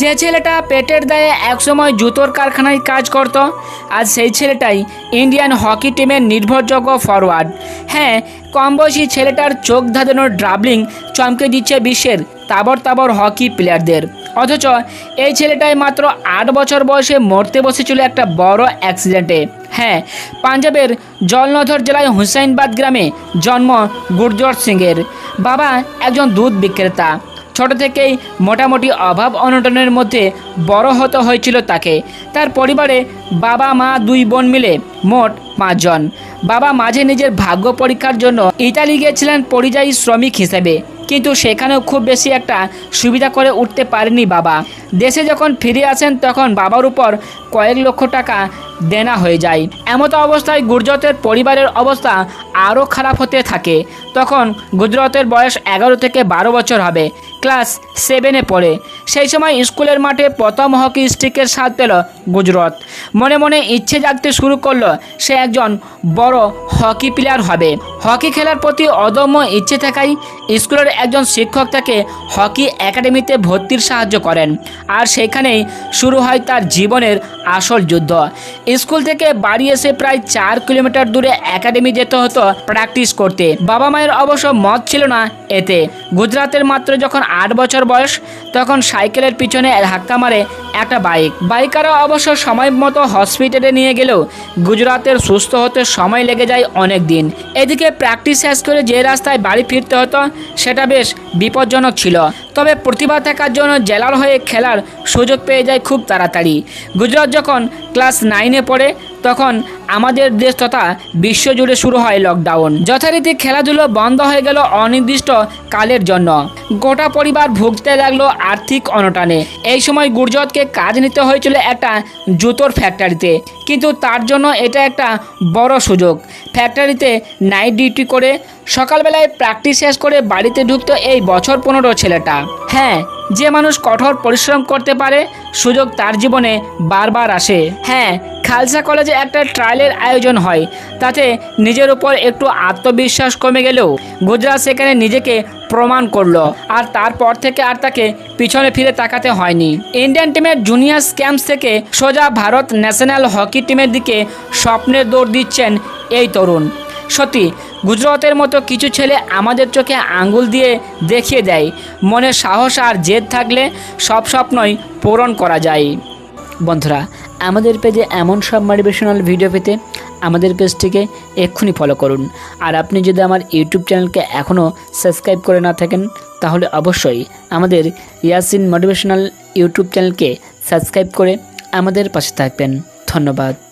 যে ছেলেটা পেটের দায়ে একসময় জুতোর কারখানায় কাজ করত, আজ সেই ছেলেটাই ইন্ডিয়ান হকি টিমের নির্ভরযোগ্য ফরওয়ার্ড হ্যাঁ কম বয়সী ছেলেটার চোখ ধাঁধানোর ড্রাবলিং চমকে দিচ্ছে বিশ্বের তাবর তাবর হকি প্লেয়ারদের অথচ এই ছেলেটাই মাত্র আট বছর বয়সে মরতে বসেছিল একটা বড় অ্যাক্সিডেন্টে হ্যাঁ পাঞ্জাবের জলনধর জেলায় হুসাইনবাদ গ্রামে জন্ম গুরজট সিংয়ের। বাবা একজন দুধ বিক্রেতা। ছোট থেকেই মোটামুটি অভাব অনটনের মধ্যে বড় হতে হয়েছিল তাকে। তার পরিবারে বাবা, মা দুই বোন মিলে মোট পাঁচজন। বাবা মাঝে নিজের ভাগ্য পরীক্ষার জন্য ইতালি গিয়েছিলেন পরিযায়ী শ্রমিক হিসেবে। কিন্তু সেখানেও খুব বেশি একটা সুবিধা করে উঠতে পারেনি বাবা। দেশে যখন ফিরে আসেন, তখন বাবার উপর কয়েক লক্ষ টাকা দেনা হয়ে যায়। এমত অবস্থায় গুজরাতের পরিবারের অবস্থা আরও খারাপ হতে থাকে। তখন গুজরাতের বয়স এগারো থেকে বারো বছর হবে। ক্লাস সেভেনে পড়ে। সেই সময় স্কুলের মাঠে প্রথম হকি স্টিকের স্বাদ পেল গুজরাত। মনে মনে ইচ্ছে জাগতে শুরু করল সে একজন বড় হকি প্লেয়ার হবে। হকি খেলার প্রতি অদম্য ইচ্ছে থাকায় স্কুলের একজন শিক্ষক তাকে হকি একাডেমিতে ভর্তির সাহায্য করেন। আর সেখানেই শুরু হয় তার জীবনের আসল যুদ্ধ। স্কুল থেকে বাড়ি এসে প্রায় চার কিলোমিটার দূরে একাডেমি যেতে হতো প্র্যাকটিস করতে। বাবা মায়ের অবশ্য মত ছিল না এতে। গুজরাতের মাত্র যখন আট বছর বয়স, তখন সাইকেলের পিছনে ধাক্কা মারে একটা বাইক। বাইকাররা অবশ্য সময় মতো হসপিটালে নিয়ে গেলেও গুজরাতের সুস্থ হতে সময় লেগে যায় অনেক দিন। এদিকে প্র্যাকটিস শেষ করে যে রাস্তায় বাড়ি ফিরতে হতো, সেটা বেশ বিপজ্জনক ছিল। তবে প্রতিভা থাকার জন্য জেলার হয়ে খেলার সুযোগ পেয়ে যায় খুব তাড়াতাড়ি। গুজরাট যখন ক্লাস নাইনে পড়ে তখন আমাদের দেশ তথা বিশ্বজুড়ে শুরু হয় লকডাউন যথারীতি খেলাধুলো বন্ধ হয়ে গেল অনির্দিষ্ট কালের জন্য। গোটা পরিবার ভুগতে লাগল আর্থিক অনটনে। এই সময় গুরজতকে কাজ নিতে হয়েছিল একটা জুতোর ফ্যাক্টরিতে কিন্তু তার জন্য এটা একটা বড় সুযোগ। ফ্যাক্টরিতে নাইট ডিউটি করে সকালবেলায় প্র্যাকটিস শেষ করে বাড়িতে ঢুকতো এই বছর পনেরো ছেলেটা। হ্যাঁ যে মানুষ কঠোর পরিশ্রম করতে পারে, সুযোগ তার জীবনে বারবার আসে। হ্যাঁ খালসা কলেজে একটা ট্রায়ালের আয়োজন হয়, তাতে নিজের উপর একটু আত্মবিশ্বাস কমে গেলেও গুজরাট সেখানে নিজেকে প্রমাণ করল, আর তারপর থেকে আর তাকে পিছনে ফিরে তাকাতে হয়নি। ইন্ডিয়ান টিমের জুনিয়র ক্যাম্পস থেকে সোজা ভারত ন্যাশনাল হকি টিমের দিকে স্বপ্নের দৌড় দিচ্ছেন এই তরুণ। সত্যি, গুজরাতের মতো কিছু ছেলে আমাদের চোখে আঙ্গুল দিয়ে দেখিয়ে দেয়। মনে সাহস আর জেদ থাকলে সব স্বপ্নই পূরণ করা যায়। বন্ধুরা, আমাদের পেজে এমন সব মোটিভেশনাল ভিডিও পেতে আমাদের পেজটিকে এক্ষুনি ফলো করুন। আর আপনি যদি আমার ইউটিউব চ্যানেলকে এখনও সাবস্ক্রাইব করে না থাকেন, তাহলে অবশ্যই আমাদের ইয়াসিন মোটিভেশনাল ইউটিউব চ্যানেলকে সাবস্ক্রাইব করে আমাদের পাশে থাকবেন। ধন্যবাদ।